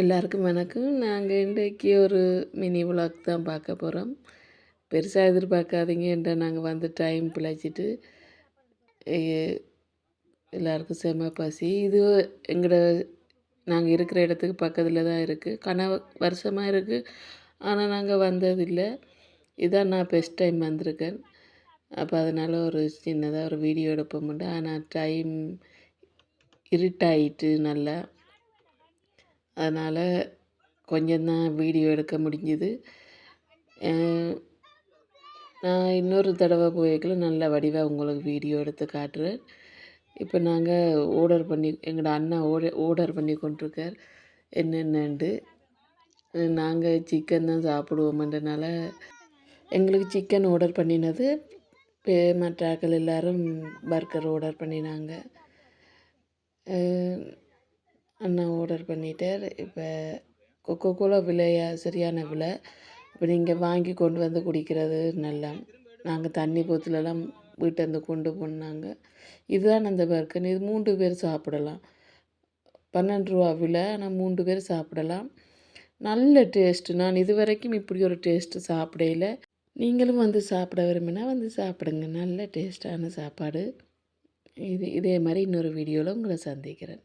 எல்லாருக்கும் வணக்கம். நாங்கள் இன்றைக்கு ஒரு மினி விளாக் தான் பார்க்க போகிறோம் பெருசாக எதிர்பார்க்காதீங்க என்ற நாங்கள் வந்து டைம் பிழைச்சிட்டு எல்லாருக்கும் செம பசி. இது எங்களோட நாங்கள் இருக்கிற இடத்துக்கு பக்கத்தில் தான் இருக்குது கன வருஷமாக இருக்குது ஆனால் நாங்கள் வந்ததில்லை. இதான் நான் பெஸ்ட் டைம் வந்திருக்கேன். அப்போ அதனால் ஒரு சின்னதாக ஒரு வீடியோ எடுப்போம்ண்டு ஆனால் டைம் இருட்டாயிட்டு நல்லா. அதனால் கொஞ்சம்தான் வீடியோ எடுக்க முடிஞ்சுது. நான் இன்னொரு தடவை போய்க்கல நல்ல வடிவாக உங்களுக்கு வீடியோ எடுத்து காட்டுறேன். இப்போ நாங்கள் ஆர்டர் பண்ணி எங்களோட அண்ணா ஓட ஆர்டர் பண்ணி கொண்டிருக்கார். என்னென்னண்டு நாங்கள் சிக்கன் தான் சாப்பிடுவோம்ன்றனால எங்களுக்கு சிக்கன் ஆர்டர் பண்ணினது பே- மற்ற ஆக்கள் எல்லாரும் பர்கர் ஆர்டர் பண்ணினாங்க. அஹ் அண்ணா ஆர்டர் பண்ணிவிட்டேன் இப்போ கொக்கோ கோலா விலையா சரியான விலை? இப்போ நீங்கள் வாங்கி கொண்டு வந்து குடிக்கிறது நல்லா நாங்கள் தண்ணி போத்துலலாம் வீட்டிலேருந்து கொண்டு போனாங்க. இதுதான் அந்த பர்கர் இது மூன்று பேர் சாப்பிடலாம். பன்னெண்டு ரூபா விலை ஆனால் மூன்று பேர் சாப்பிடலாம். நல்ல டேஸ்ட்டு நான் இது வரைக்கும் இப்படி ஒரு டேஸ்ட்டு சாப்பிடையில நீங்களும் வந்து சாப்பிட விரும்பினா வந்து சாப்பிடுங்க. நல்ல டேஸ்ட்டான சாப்பாடு. இது இதே மாதிரி இன்னொரு வீடியோவில் உங்களை சந்திக்கிறேன்.